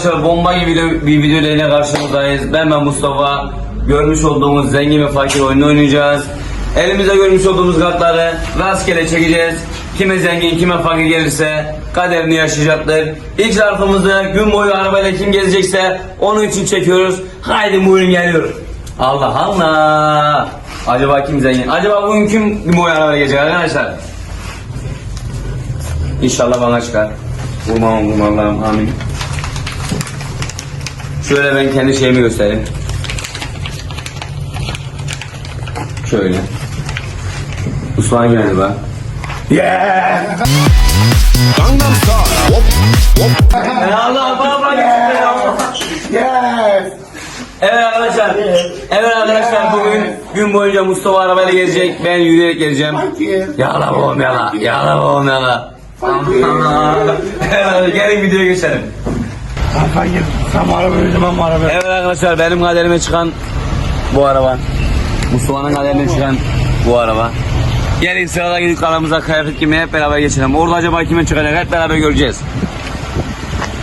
arkadaşlar bomba gibi video- bir video ile karşınızdayız. Ben ben Mustafa. Görmüş olduğumuz zengin ve fakir oyunu oynayacağız. Elimizde görmüş olduğumuz kartları rastgele çekeceğiz. Kime zengin kime fakir gelirse kaderini yaşayacaktır. İlk zarfımızı gün boyu arabayla kim gezecekse onun için çekiyoruz. Haydi buyurun geliyor. Allah Allah. Acaba kim zengin? Acaba bugün kim gün boyu arabayla gezecek arkadaşlar? İnşallah bana çıkar. Vurmam vurmam amin. Şöyle ben kendi şeyimi göstereyim. Şöyle. Osman geldi bak. Yeah! Allah baba Yes. Evet arkadaşlar. Evet arkadaşlar bugün gün boyunca Mustafa arabayla gezecek. Ben yürüyerek geleceğim. Yala babam yala. Yala babam yala. Evet gelin videoya geçelim. Fakir. Sen araba ödemem araba. Evet arkadaşlar benim kaderime çıkan bu araba. Mustafa'nın kaderine çıkan bu araba. Gelin sırada gidip aramıza kıyafet giymeye hep beraber geçelim. Orada acaba kime çıkacak hep beraber göreceğiz.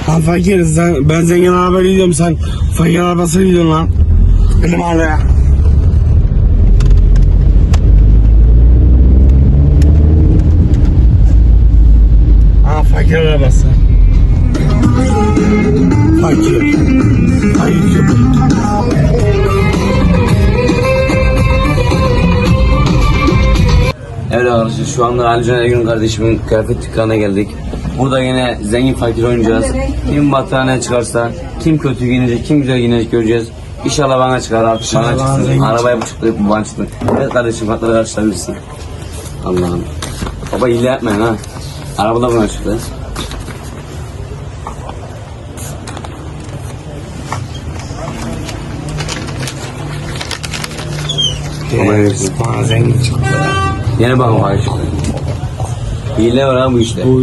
Lan fakir sen, ben zengin araba gidiyorum sen fakir arabası gidiyorsun lan. Benim arabaya. Ha fakir arabası. Fakir köpek. Evet arkadaşlar şu anda Ali Can Ergün kardeşimin kıyafet dükkanına geldik. Burada yine zengin fakir oynayacağız. Kim battaniye çıkarsa, kim kötü giyinecek, kim güzel giyinecek göreceğiz. İnşallah bana çıkar artık bana çıksın. Arabaya bu çıktı, bu bana çıktı. Evet kardeşim kartları karşılayabilirsin. Allah'ım. Baba hile yapmayın ha. Arabada bana çıktı. Yes, bana zengin çıktı. Yine bana çıktı. Hile var ha bu işte. Bu,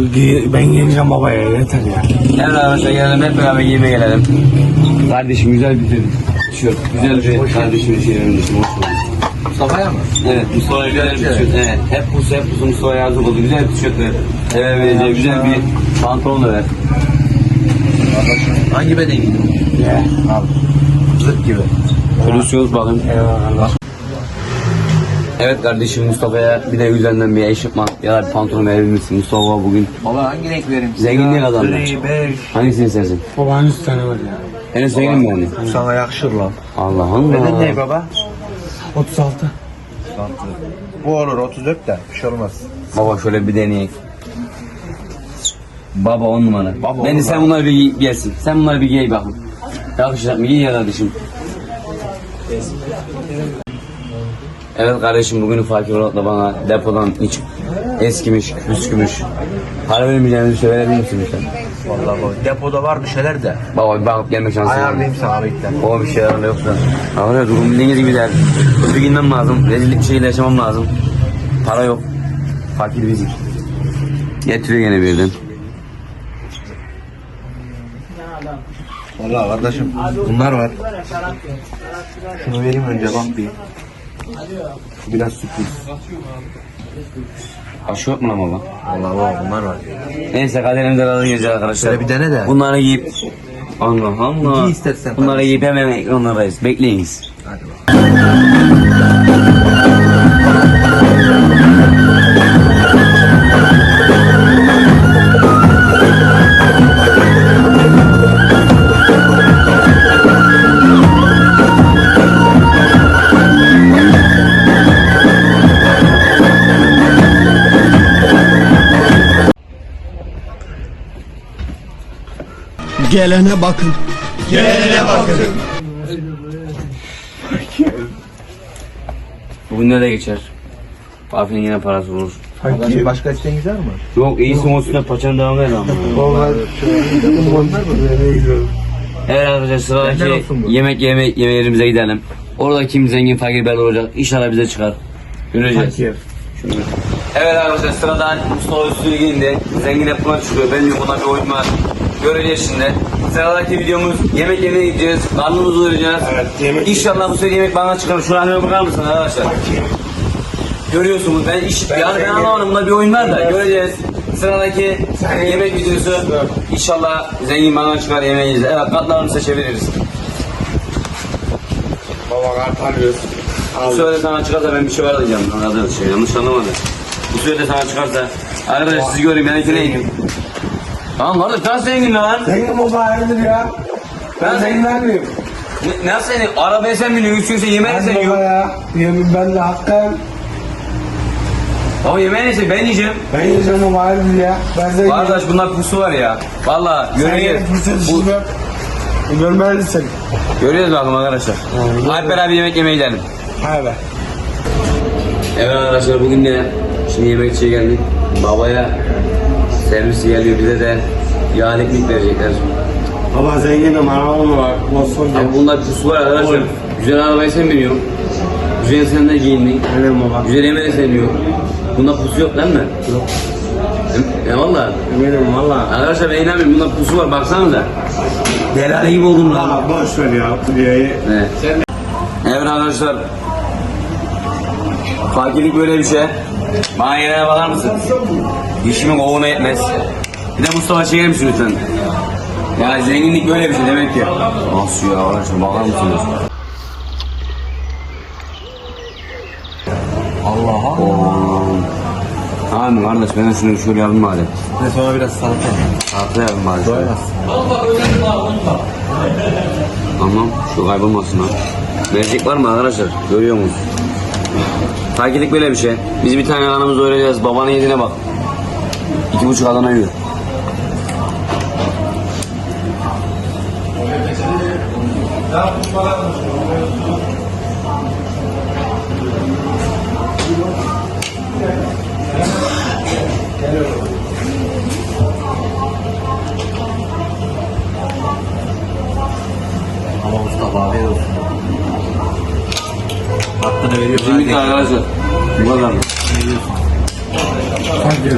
ben geleceğim babaya yeter ya. Evet arkadaşlar gelelim hep beraber yemeğe gelelim. Kardeşim güzel bir tişört. Güzel bir kardeşimin şey vermişim. Hoş bulduk. Mustafa'ya mı? Evet Mustafa güzel bir tişört. Evet. Hep bu hep bu Mustafa yazdık oldu. Güzel bir tişört ver. Eve vereceği güzel bir pantolon da ver. Hangi beden giydin? Ya. Al. Zıt gibi. Konuşuyoruz bakın. Eyvallah. Evet kardeşim Mustafa'ya bir de üzerinden bir eşofman ya da bir pantolon verebilir misin? Mustafa bugün Baba hangi renk vereyim? Zenginliğe Siyah, kazandı. Gri, bej. hangisini istersin? Babanın üst tane var ya. En zengin mi yani? Sana yakışır lan. Allah'ım Beden ne ya. baba? 36. Bu olur 34 de bir şey olmaz. Baba şöyle bir deneyek. Baba on numara. Baba on ben de sen numara. bunları bir giy- giyersin. Sen bunları bir giy bakın. Yakışacak mı? Giy ya kardeşim. Evet kardeşim bugün fakir da bana depodan hiç eskimiş, püskümüş. Para şey verebilir misin lütfen? Vallahi baba. Depoda var bir şeyler de. Baba bakıp gelmek şansın var? Ayarlayayım sana bekle. Baba bir şeyler yoksa. Öyle durum bildiğiniz gibi der. Kötü giyinmem lazım. Rezillik bir şeyle yaşamam lazım. Para yok. Fakir bizik. Getiriyor gene birden. Vallahi kardeşim bunlar var. Şunu vereyim önce bak bir. Biraz sürpriz. Aşı yok mu lan baba? Vallahi baba bunlar var. Neyse kaderimize razı geleceğiz arkadaşlar. Şöyle bir dene de. Bunları giyip Allah Allah. Giy istersen Bunları giyip hemen ekranlardayız. Bekleyiniz. Hadi bak. Gelene bakın. Bugün ne de geçer? Parfümün yine parası vurur. Kardeşim başka isteğiniz var mı? Yok iyisin olsun da paçanın devam ver ama. Baba. Evet arkadaşlar sıradaki yemek yeme yemeğimize gidelim. Orada kim zengin fakir belli olacak. İnşallah bize çıkar. Göreceğiz. Fakir. Şunu. Evet arkadaşlar sıradan Mustafa üstünü giyindi. Zengin hep buna çıkıyor. Benim buna bir oyun var. Göreceğiz şimdi. Sıradaki videomuz yemek yemeye gideceğiz. Karnımızı doyuracağız. Evet, yemek- İnşallah bu sefer yemek bana çıkar. Şu anneme bakar mısın arkadaşlar? Görüyorsunuz ben iş yani ben anlamadım bunda bir oyun var da göreceğiz. Sıradaki yemek videosu. İnşallah zengin bana çıkar yemeğiz. Evet katlarını seçebiliriz. Baba kart alıyoruz. Bu sefer sana çıkarsa ben bir şey var diyeceğim. Anladın şey yanlış anlamadı. Bu sefer sana çıkarsa. Arkadaşlar sizi göreyim ben ikileyim. Tamam kardeş nasıl zengin lan? Zengin baba hayırdır ya? Ben zengin miyim? Ne- Nasıl senin? Arabaya sen biniyorsun, üçüncü yemeğe sen Ben yiyorsun. ya. Yemin ben de hakkım. Baba yemeğe neyse ben yiyeceğim. Ben yiyeceğim baba hayırdır ya. Ben zengin. Kardeş bunlar pusu var ya. Valla Sen fırsat Bu, işini yap. Görmelisin. görüyoruz bakalım arkadaşlar. Hep beraber yemek yemeye gidelim. Hadi. Evet arkadaşlar bugün de şimdi yemekçiye geldik. Babaya servis geliyor bize de yağ ekmek verecekler. Baba zenginim arabam var. Bosfor Abi bunda pusu var arkadaşlar. Güzel arabayı sen biniyorsun. Güzel sen de giyindin. Öyle baba. Güzel yemeği sen yiyorsun. Bunda pusu yok değil mi? Yok. E valla. Eminim valla. Arkadaşlar ben inanmıyorum bunda pusu var baksanıza. Delali gibi oldum lan. Aa, boş ver ya. Evet. Evet arkadaşlar. Fakirlik böyle bir şey. Bana yerine bakar mısın? İşimin kovuna yetmez. Bir de Mustafa çeker misin lütfen? Ya zenginlik böyle bir şey demek ki. Nasıl ya arkadaşlar bakar mısınız? Allah'a. Oo. Tamam kardeş ben de şunu şöyle yapayım bari. Ve sonra biraz salata. Tatlı yapayım bari. şöyle. Doymaz. Tamam şu kaybolmasın ha. Verecek var mı arkadaşlar? Görüyor musunuz? Fakirlik böyle bir şey. Biz bir tane anamızı öğreneceğiz. Babanın yediğine bak. İki buçuk Adana yiyor. Ama Mustafa abi olsun. Kesinlikle arkadaşlar. Bu kadar mı? Fakir.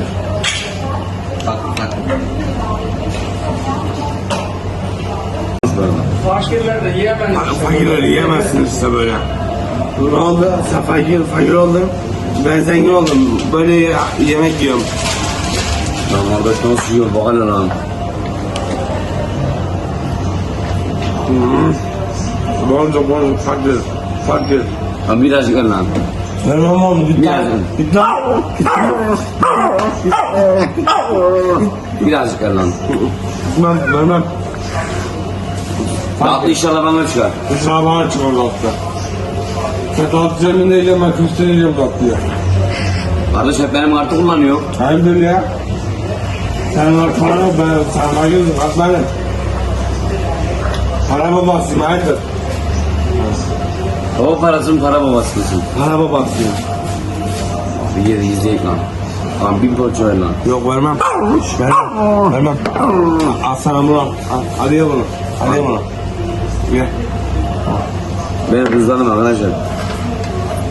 Bak bak. Fakir öyle yiyemezsiniz işte böyle. Ne oldu? Fakir, fakir oldun. Ben zengin oldum. Böyle yemek yiyorum. Lan kardeş nasıl yiyor bak hele lan. Boncu boncu fakir. Fakir. Lan birazcık ver lan. Vermem oğlum git lan. Biraz. Git lan. Birazcık ver lan. Vermem, vermem. Tatlı inşallah bana çıkar. Dışarı bana çıkar tatlı. Sen tatlı zeminde yiyeceğim ben köfte yiyeceğim tatlıyı. Kardeş hep benim kartı kullanıyor. Hayırdır ya? Sen var para ben sana bakıyorsun aslanım. Para babasıyım hayırdır? O parasının para babasısın. Para babasıyım. Bir yere izleyek lan. Lan bir poğaça ver lan. Yok vermem. Vermem. Vermem. Al sana bunu al. Al, Hadi ye bunu. Hadi ye bunu. Ye. Ben hızlanım arkadaşlar.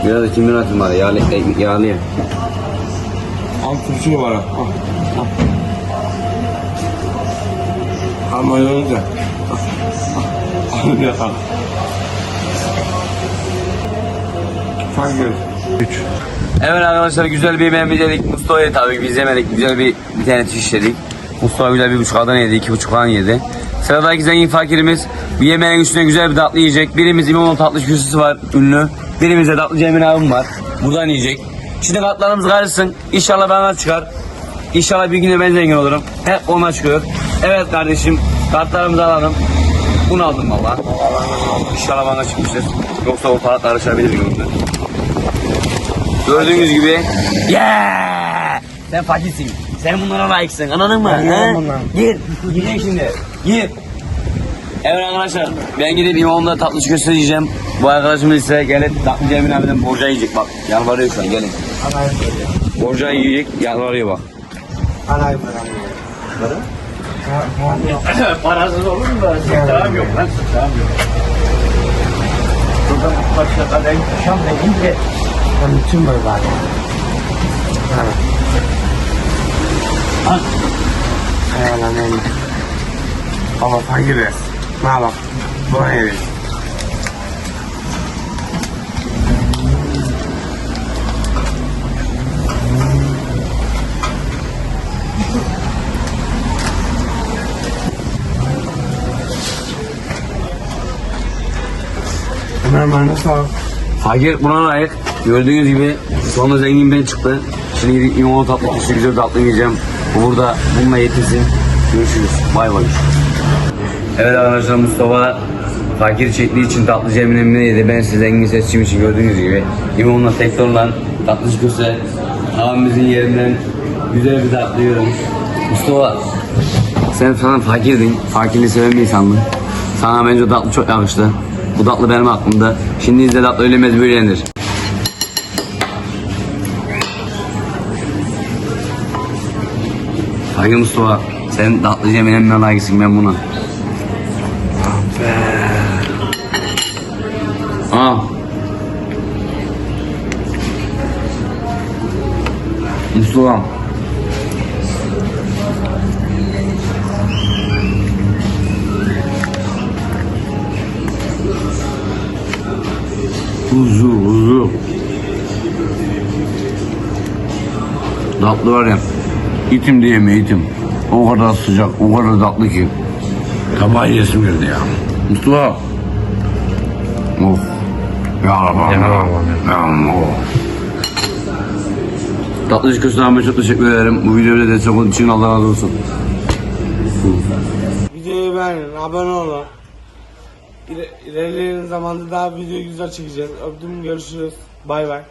Biraz da kimden atayım bari yağlı ekmek yağlı ya. Al turşunu bana. Al. Al. Al mayonez de. Al. Al. Al. Üç. Evet arkadaşlar güzel bir yemeğimizi yedik. Mustafa'ya tabii biz yemedik. Güzel bir, bir tane şiş yedik. Mustafa güzel bir buçuk Adana yedi. iki buçuk falan yedi. Sıradaki zengin fakirimiz bir yemeğin üstüne güzel bir tatlı yiyecek. Birimiz İmamoğlu tatlı köşesi var ünlü. Birimiz de tatlı Cemil abim var. Buradan yiyecek. Şimdi kartlarımız karışsın. İnşallah bana çıkar. İnşallah bir günde ben zengin olurum. Hep ona çıkıyor. Evet kardeşim kartlarımızı alalım. Bunu aldım valla. İnşallah bana çıkmıştır. Yoksa o para karışabilir günümde. Gördüğünüz gibi. Yeah! Sen fakirsin. Sen bunlara layıksın. Anladın mı? Ben. Gir. Gidin şimdi. Gir. Evet arkadaşlar ben gidip İmamoğlu'nda tatlı çikolatası yiyeceğim. Bu arkadaşımız ise gelip tatlı Cemil abiden borca yiyecek bak. Yalvarıyor şu an gelin. Borca yiyecek yalvarıyor bak. Anayım Parasız olur mu? Sıktığım yok lan sıktığım yok. Burada başka kadar şam Ben consumer value. Ah. Hayalanin. Baba fark ederiz. Ne yapalım? Buna yedik. Bunlar bana sağ Hayır, buna layık. Gördüğünüz gibi sonra zengin ben çıktı. Şimdi gidip limonu tatlı kuşu güzel tatlı yiyeceğim. Bu burada bununla yetinsin. Görüşürüz. Bay bay. Evet arkadaşlar Mustafa fakir çektiği için tatlı Cem'in emrine yedi. Ben size zengin seçtiğim için gördüğünüz gibi limonla tektorla tatlı çıkırsa abimizin yerinden güzel bir tatlı yiyorum. Mustafa sen falan fakirdin. Fakirliği seven bir insandın. Sana bence o tatlı çok yakıştı. Bu tatlı benim aklımda. Şimdi izle tatlı ölemez böyle yenir. Fakir Mustafa sen tatlı Cem'in emrine layıksın ben buna. Aa. Mustafa. Huzu huzu. Tatlı var ya. İtim diyemiyor itim. O kadar sıcak, o kadar tatlı ki. Tabağı yesim geldi ya. Mustafa. Of. Ya Rabbi. Ya Rabbi. Ya Rabbi. Tatlıcı Köstü çok teşekkür ederim. Bu videoda destek olduğun için Allah razı olsun. Videoyu beğenin, abone olun. İle, ilerleyen zamanda daha video güzel çekeceğiz. Öptüm görüşürüz. Bay bay.